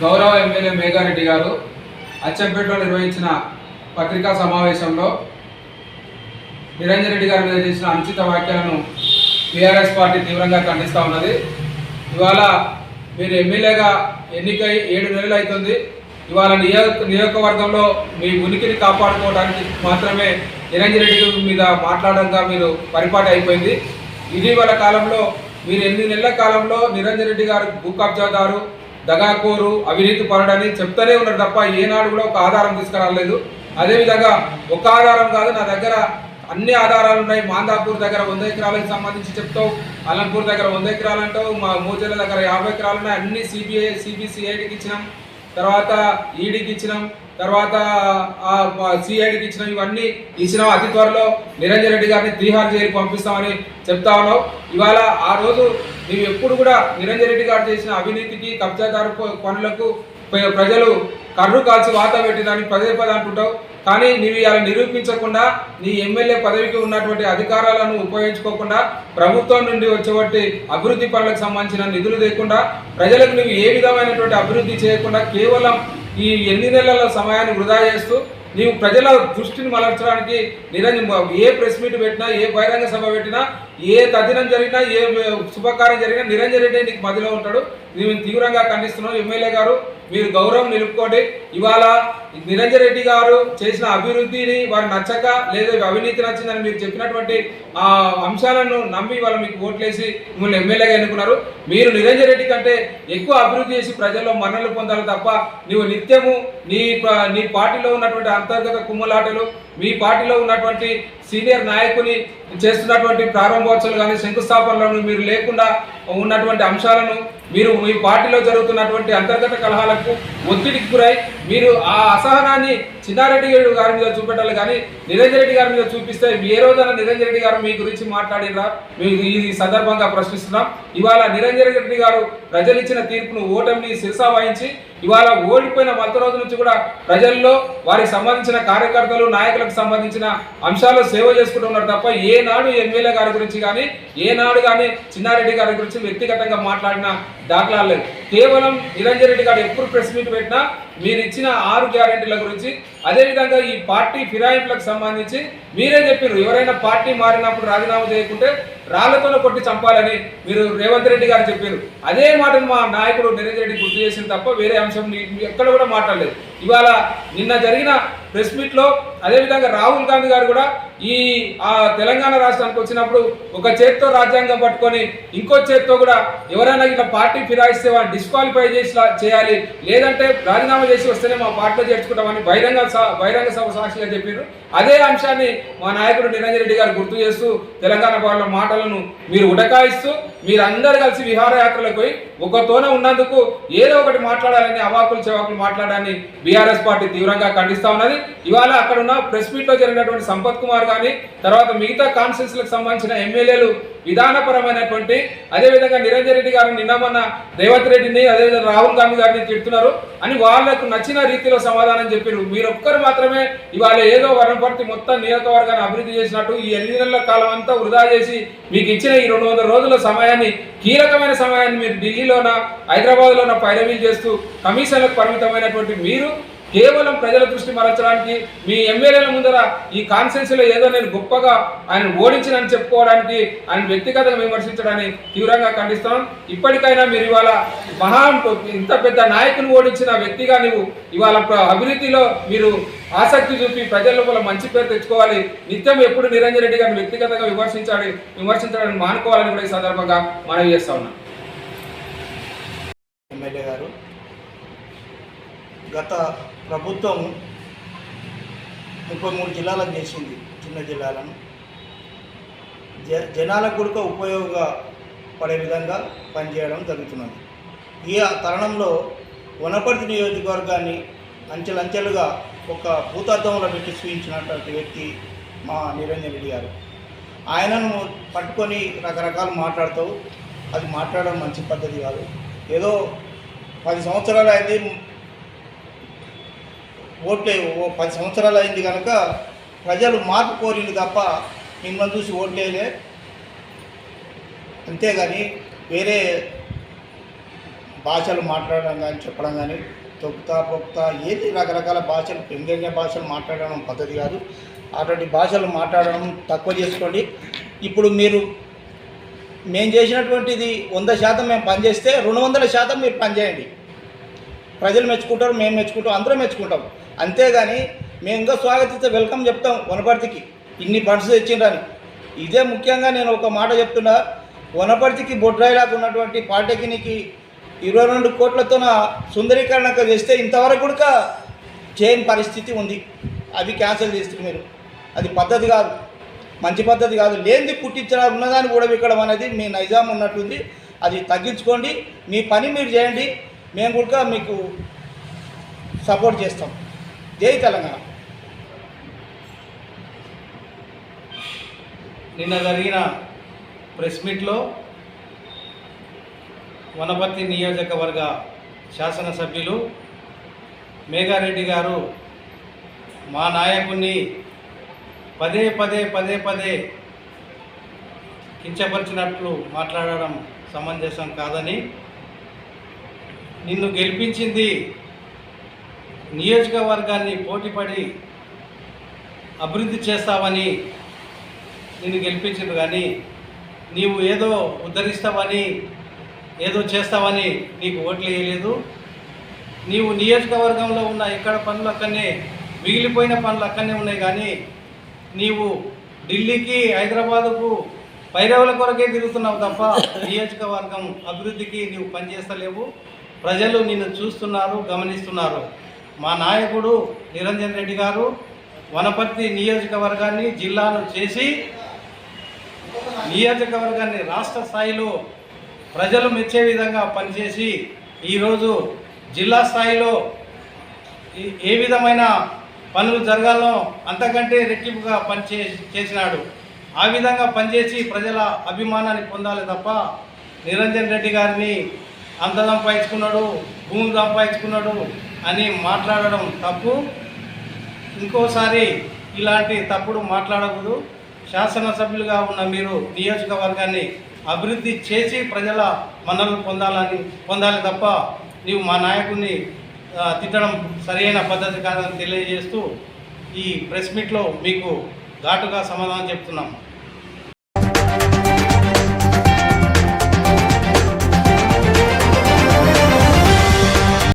గౌరవ ఎమ్మెల్యే మేఘారెడ్డి గారు అచ్చంపేటలో నిర్వహించిన పత్రికా సమావేశంలో నిరంజన్ రెడ్డి గారి మీద చేసిన అనుచిత వ్యాఖ్యలను టీఆర్ఎస్ పార్టీ తీవ్రంగా ఖండిస్తూ ఉన్నది. ఇవాళ మీరు ఎమ్మెల్యేగా ఎన్నికై ఏడు నెలలు అవుతుంది. ఇవాళ నియోజక నియోజకవర్గంలో మీ ఉనికిని కాపాడుకోవడానికి మాత్రమే నిరంజన్ రెడ్డి మీద మాట్లాడంగా మీరు పరిపాటి అయిపోయింది. ఇటీవల కాలంలో మీరు ఎనిమిది నెలల కాలంలో నిరంజన్ రెడ్డి గారు భూ కబ్జాదారు దగాకోరు అవినీతి పరుడని చెప్తూనే ఉన్నారు తప్ప ఏనాడు కూడా ఒక ఆధారం తీసుకురాలేదు. అదేవిధంగా ఒక ఆధారం కాదు నా దగ్గర అన్ని ఆధారాలు ఉన్నాయి. మాందాపూర్ దగ్గర వంద ఎకరాలకు సంబంధించి చెప్తావు అలంపూర్ దగ్గర వంద ఎకరాలు అంటావు మా మోచేల దగ్గర యాభై ఎకరాలు ఉన్నాయి. అన్ని సిబిఐ సిబిసిఐడికి ఇచ్చినాం. తర్వాత ఈడీకి ఇచ్చినాం. తర్వాత సిఐడికి ఇచ్చిన ఇవన్నీ ఇచ్చిన అతి త్వరలో నిరంజన్ రెడ్డి గారిని తీహార్ జైలు పంపిస్తామని చెప్తా ఉన్నావు ఇవాళ ఆ రోజు నీవు ఎప్పుడు కూడా నిరంజన్ రెడ్డి గారు చేసిన అవినీతికి కబ్జాదారు పనులకు ప్రజలు కర్రు కాల్చి వాత పెట్టిందని పదే పదే అంటుంటావు కానీ నీవు ఇలా నిరూపించకుండా నీ ఎమ్మెల్యే పదవికి ఉన్నటువంటి అధికారాలను ఉపయోగించుకోకుండా ప్రభుత్వం నుండి వచ్చేటువంటి అభివృద్ధి పనులకు సంబంధించిన నిధులు లేకుండా ప్రజలకు నువ్వు ఏ విధమైనటువంటి అభివృద్ధి చేయకుండా కేవలం ఈ ఎన్ని నెలల సమయాన్ని వృధా చేస్తూ నీవు ప్రజల దృష్టిని మలర్చడానికి నిరంజన్ ఏ ప్రెస్ మీట్ పెట్టినా ఏ బహిరంగ సభ పెట్టినా ఏ తదినం జరిగినా ఏ శుభకార్యం జరిగినా నిరంజన్ రెడ్డి నీకు మధ్యలో ఉంటాడు. మేము తీవ్రంగా ఖండిస్తున్నాం ఎమ్మెల్యే గారు మీరు గౌరవం నిలుపుకోండి. ఇవాళ నిరంజన్ రెడ్డి గారు చేసిన అభివృద్ధిని వారు నచ్చక లేదా అవినీతి నచ్చిందని మీరు చెప్పినటువంటి ఆ అంశాలను నమ్మి వాళ్ళు మీకు ఓట్లేసి మిమ్మల్ని ఎమ్మెల్యేగా ఎన్నుకున్నారు. మీరు నిరంజన్ రెడ్డి కంటే ఎక్కువ అభివృద్ధి చేసి ప్రజల్లో మన్నలు పొందాలి తప్ప నీవు నిత్యము నీ ప- నీ పార్టీలో ఉన్నటువంటి అంతర్గత కుమ్మలాటలు మీ పార్టీలో ఉన్నటువంటి సీనియర్ నాయకుని చేస్తున్నటువంటి ప్రారంభోత్సవాలు కానీ శంకుస్థాపనలను మీరు లేకుండా ఉన్నటువంటి అంశాలను మీరు మీ పార్టీలో జరుగుతున్నటువంటి అంతర్గత కలహాలకు ఒత్తిడికి గురై మీరు ఆ అసహనాన్ని చిన్నారెడ్డి గారి మీద చూపెట్టాలి కానీ నిరంజన్ రెడ్డి గారి మీద చూపిస్తే ఏ రోజైనా నిరంజన్ రెడ్డి గారు మీ గురించి మాట్లాడినరా మేము ఈ సందర్భంగా ప్రశ్నిస్తున్నాం. ఇవాళ నిరంజన్ రెడ్డి గారు ప్రజలు ఇచ్చిన తీర్పును ఓటమిని శిరసా వహించి ఇవాళ ఓడిపోయిన మధ్య రోజు నుంచి కూడా ప్రజల్లో వారికి సంబంధించిన కార్యకర్తలు నాయకులకు సంబంధించిన అంశాలు సేవ చేసుకుంటున్నారు తప్ప ఏనాడు ఎమ్మెల్యే గారి గురించి కానీ ఏనాడు కానీ చిన్నారెడ్డి గారి గురించి వ్యక్తిగతంగా మాట్లాడిన దాఖలాలు కేవలం నిరంజన్ రెడ్డి గారు ఎప్పుడు ప్రెస్ మీట్ పెట్టినా మీరు ఇచ్చిన ఆరు గ్యారెంటీల గురించి అదేవిధంగా ఈ పార్టీ ఫిరాయింపులకు సంబంధించి మీరే చెప్పారు ఎవరైనా పార్టీ మారినప్పుడు రాజీనామా చేయకుంటే రాళ్ళతో కొట్టి చంపాలని మీరు రేవంత్ రెడ్డి గారు చెప్పారు. అదే మాటను మా నాయకుడు నిరేంద్ర రెడ్డి గుర్తు చేసింది తప్ప వేరే అంశం ఎక్కడ కూడా మాట్లాడలేదు. ఇవాళ నిన్న జరిగిన ప్రెస్ మీట్లో అదేవిధంగా రాహుల్ గాంధీ గారు కూడా ఈ ఆ తెలంగాణ రాష్ట్రానికి వచ్చినప్పుడు ఒక చేత్తో రాజ్యాంగం పట్టుకొని ఇంకో చేత్తో కూడా ఎవరైనా ఇట్లా పార్టీ ఫిరాయిస్తే వాళ్ళని డిస్క్వాలిఫై చేసి చేయాలి లేదంటే రాజీనామా చేసి వస్తేనే మా పార్టీలో చేర్చుకుంటామని బహిరంగ బహిరంగ సభ సాక్షిగా చెప్పారు అదే అంశాన్ని మా నాయకుడు నిరంజన్ రెడ్డి గారు గుర్తు చేస్తూ తెలంగాణ వాళ్ళ మాటలను మీరు ఉడకాయిస్తూ మీరందరూ కలిసి విహారయాత్రలకు పోయి ఒకరితోనే ఉన్నందుకు ఏదో ఒకటి మాట్లాడాలని అవాకులు చెవాకులు మాట్లాడాలని బీఆర్ఎస్ పార్టీ తీవ్రంగా ఖండిస్తా ఉన్నది. ఇవాళ అక్కడ ఉన్న ప్రెస్ మీట్లో జరిగినటువంటి సంపత్ కుమార్ కానీ తర్వాత మిగతా కాన్స్టిట్యూన్సీలకు సంబంధించిన ఎమ్మెల్యేలు విధానపరమైనటువంటి అదేవిధంగా నిరంజన్ రెడ్డి గారిని నిన్న మొన్న రేవంత్ రెడ్డిని అదేవిధంగా రాహుల్ గాంధీ గారిని తిడుతున్నారు. అని వాళ్ళకు నచ్చిన రీతిలో సమాధానం చెప్పారు మీరు ఒక్కరు మాత్రమే ఇవాళ ఏదో వరణపర్తి మొత్తం నియోజకవర్గాన్ని అభివృద్ధి చేసినట్టు ఈ ఎనిమిది నెలల కాలం అంతా వృధా చేసి మీకు ఇచ్చిన ఈ రెండు వందల రోజుల సమయాన్ని కీలకమైన సమయాన్ని మీరు ఢిల్లీలోన హైదరాబాద్లోన పైరవీలు చేస్తూ కమిషన్లకు పరిమితమైనటువంటి మీరు కేవలం ప్రజల దృష్టి మరల్చడానికి మీ ఎమ్మెల్యేల ముందర ఈ కాన్సెన్సీలో ఏదో నేను గొప్పగా ఆయన ఓడించినని చెప్పుకోవడానికి ఆయన వ్యక్తిగతంగా విమర్శించడాన్ని తీవ్రంగా ఖండిస్తాం ఇప్పటికైనా మీరు ఇవాళ మహా ఇంత పెద్ద నాయకుని ఓడించిన వ్యక్తిగా నువ్వు ఇవాళ అభివృద్ధిలో మీరు ఆసక్తి చూపి ప్రజల లోపల మంచి పేరు తెచ్చుకోవాలి. నిత్యం ఎప్పుడు నిరంజన్ రెడ్డి గారిని వ్యక్తిగతంగా విమర్శించాలి విమర్శించడానికి మానుకోవాలని కూడా ఈ సందర్భంగా మనవి చేస్తా ఉన్నాం. ఎమ్మెల్యే గారు. గత ప్రభుత్వం ముప్పై మూడు జిల్లాలకు చేసింది చిన్న జిల్లాలను. జ జనాలకు కూడా ఉపయోగపడే విధంగా పనిచేయడం జరుగుతున్నది. ఈ తరుణంలో వనపర్తి నియోజకవర్గాన్ని అంచెలంచెలుగా ఒక భూతద్దంలో పెట్టి చూపించినటువంటి వ్యక్తి మా నిరంజన్ రెడ్డి గారు. ఆయనను పట్టుకొని రకరకాలు మాట్లాడుతూ అది మాట్లాడడం మంచి పద్ధతి కాదు. ఏదో పది సంవత్సరాలు అయింది. ఓట్లే ఓ పది సంవత్సరాలు అయింది కనుక ప్రజలు మార్పు కోరింది తప్ప మిమ్మల్ని చూసి ఓట్లేలే అంతేగాని వేరే భాషలు మాట్లాడడం కానీ చెప్పడం కానీ తొక్కుతా పొక్తా ఏది రకరకాల భాషలు వ్యంగ్య భాషలు మాట్లాడడం పద్ధతి కాదు. అటువంటి భాషలు మాట్లాడడం తక్కువ చేసుకోండి. ఇప్పుడు మీరు మేము చేసినటువంటిది వంద శాతం మేము పనిచేస్తే రెండు వందల శాతం మీరు పనిచేయండి. ప్రజలు మెచ్చుకుంటారు మేము మెచ్చుకుంటాం అందరం మెచ్చుకుంటాం. అంతేగాని మేము ఇంకా స్వాగతిస్తే వెల్కమ్ చెప్తాం వనపర్తికి. ఇన్ని ఫండ్స్ తెచ్చిండ్రని. ఇదే ముఖ్యంగా నేను ఒక మాట చెప్తున్నా. వనపర్తికి బొడ్రాయిలాగా ఉన్నటువంటి పాలిటెక్నిక్కి ఇరవై రెండు కోట్లతోన సుందరీకరణ చేస్తే ఇంతవరకు కూడా చేయని పరిస్థితి ఉంది. అవి క్యాన్సిల్ చేస్తారు మీరు. అది పద్ధతి కాదు. మంచి పద్ధతి కాదు. లేనిది పుట్టించడం ఉన్నదాన్ని కూడా విక్కడం అనేది మీ నైజాం ఉన్నట్టుంది. అది తగ్గించుకోండి. మీ పని మీరు చేయండి. మేము కూడా మీకు సపోర్ట్ చేస్తాం. జై తెలంగాణ. నిన్న జరిగిన ప్రెస్ మీట్లో వనపర్తి నియోజకవర్గ శాసనసభ్యులు మేఘారెడ్డి గారు మా నాయకుడిని పదే పదే పదే పదే కించపరిచినట్లు మాట్లాడడం సమంజసం కాదని నిన్ను గెలిపించింది నియోజకవర్గాన్ని పోటీపడి అభివృద్ధి చేస్తావని నిన్ను గెలిపించింది కానీ నీవు ఏదో ఉద్ధరిస్తావని ఏదో చేస్తావని నీకు ఓట్లు వేయలేదు. నీవు నియోజకవర్గంలో ఉన్న ఇక్కడ పనులు అక్కడనే మిగిలిపోయిన పనులు అక్కడనే ఉన్నాయి కానీ నీవు ఢిల్లీకి హైదరాబాదుకు పైరవుల కొరకే తిరుగుతున్నావు తప్ప నియోజకవర్గం అభివృద్ధికి నీవు పనిచేస్తలేవు. ప్రజలు నిన్ను చూస్తున్నారు గమనిస్తున్నారు. మా నాయకుడు నిరంజన్ రెడ్డి గారు వనపర్తి నియోజకవర్గాన్ని జిల్లాను చేసి నియోజకవర్గాన్ని రాష్ట్ర స్థాయిలో ప్రజలు మెచ్చే విధంగా పనిచేసి ఈరోజు జిల్లా స్థాయిలో ఏ విధమైన పనులు జరగాలో అంతకంటే రెట్టింపుగా పనిచే చేసినాడు. ఆ విధంగా పనిచేసి ప్రజల అభిమానాన్ని పొందాలి తప్ప నిరంజన్ రెడ్డి గారిని అంత సంపాదించుకున్నాడు భూమి సంపాదించుకున్నాడు అని మాట్లాడడం తప్పు. ఇంకోసారి ఇలాంటి తప్పుడు మాట్లాడకూడదు. శాసనసభ్యులుగా ఉన్న మీరు నియోజకవర్గాన్ని అభివృద్ధి చేసి ప్రజల మన్నలు పొందాలని పొందాలి తప్ప నీవు మా నాయకుడిని తిట్టడం సరైన పద్ధతి కాదని తెలియజేస్తూ ఈ ప్రెస్ మీట్లో మీకు ఘాటుగా సమాధానం చెప్తున్నాము.